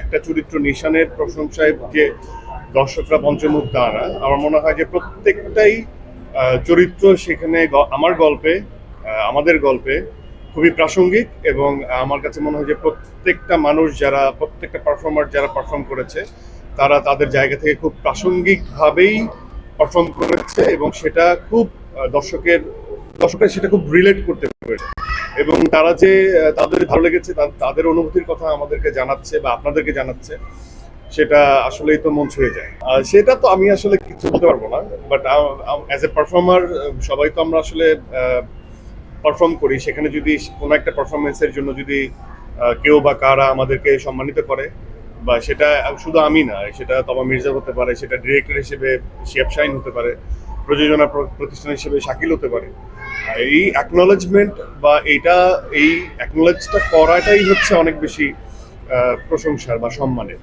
একটা চরিত্র নিশানের প্রশংসায় যে দর্শকরা পঞ্চমুখ দাঁড়া আমার মনে হয় যে প্রত্যেকটাই চরিত্র সেখানে আমার গল্পে আমাদের গল্পে খুবই প্রাসঙ্গিক এবং আমার কাছে মনে হয় যে প্রত্যেকটা মানুষ যারা, প্রত্যেকটা পারফর্মার যারা পারফর্ম করেছে, তারা তাদের জায়গা থেকে খুব প্রাসঙ্গিকভাবেই পারফর্ম করেছে এবং সেটা খুব দর্শকের, দর্শকরা সেটা খুব রিলেট করতে পেরেছে। এবং তারা যে তাদের ভালো লেগেছে তাদের অনুভূতির কথা আমাদেরকে জানাচ্ছে বা আপনাদেরকে জানাচ্ছে, সেটা আসলেই তো মন ছুঁয়ে যায়। সেটা তো আমি আসলে কিছু বলতে পারব না বাট অ্যাজ এ পারফর্মার সবাই তো আমরা আসলে পারফর্ম করি। সেখানে যদি কোনো একটা পারফরমেন্সের জন্য যদি কেউ বা কারা আমাদেরকে সম্মানিত করে, বা সেটা শুধু আমি না, সেটা তবা মির্জা হতে পারে, সেটা ডিরেক্টর হিসেবে শিয়াব শাইন হতে পারে প্রযোজনা প্রতিষ্ঠান হিসেবে শাকিল হতে পারে। এই অ্যাকনোলেজমেন্ট বা এইটা, এই অ্যাকনোলেজটা করাটাই হচ্ছে অনেক বেশি প্রশংসার বা সম্মানের।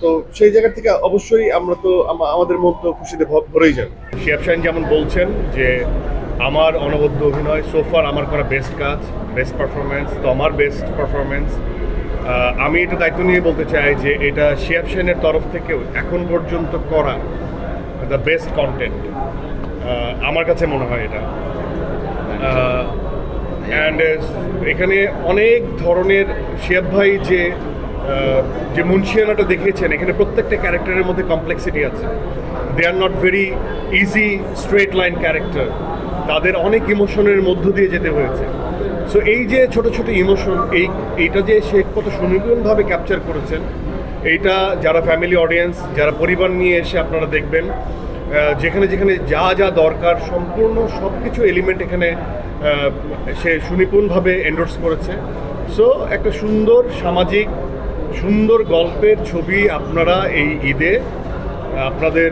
তো সেই জায়গা থেকে অবশ্যই আমরা তো আমাদের মন তো খুশিতে ভরেই যাবে। শিয়াব শাইন যেমন বলছেন যে, আমার অনবদ্য অভিনয় সোফার আমার করা বেস্ট কাজ বেস্ট পারফরমেন্স তো আমার বেস্ট পারফরমেন্স আমি এটা দায়িত্ব নিয়ে বলতে চাই যে, এটা শিয়াব তরফ থেকেও এখন পর্যন্ত করা দ্য বেস্ট কন্টেন্ট আমার কাছে মনে হয় এটা। অ্যান্ড এখানে অনেক ধরনের শিয়াব ভাই যে যে মুন্সিয়ানাটা দেখিয়েছেন এখানে প্রত্যেকটা ক্যারেক্টারের মধ্যে কমপ্লেক্সিটি আছে। They are not very easy straight line character তাদের অনেক ইমোশনের মধ্য দিয়ে যেতে হয়েছে। সো এই যে ছোট ছোট ইমোশন এই এইটা যে সে কত সুনিপুণভাবে ক্যাপচার করেছেন এইটা যারা ফ্যামিলি অডিয়েন্স যারা পরিবার নিয়ে এসে আপনারা দেখবেন যেখানে যেখানে যা যা দরকার, সম্পূর্ণ সব কিছু এলিমেন্ট এখানে সে সুনিপুণভাবে এন্ডোর্স করেছে। সো একটা সুন্দর সামাজিক, সুন্দর গল্পের ছবি আপনারা এই ঈদে, আপনাদের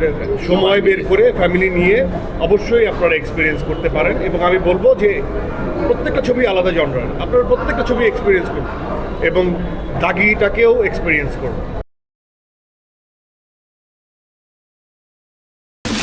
সময় বের করে ফ্যামিলি নিয়ে অবশ্যই আপনারা এক্সপিরিয়েন্স করতে পারেন। এবং আমি বলব যে, প্রত্যেকটা ছবি আলাদা জনরার আপনারা প্রত্যেকটা ছবি এক্সপিরিয়েন্স করুন এবং দাগিটাকেও এক্সপিরিয়েন্স করুন।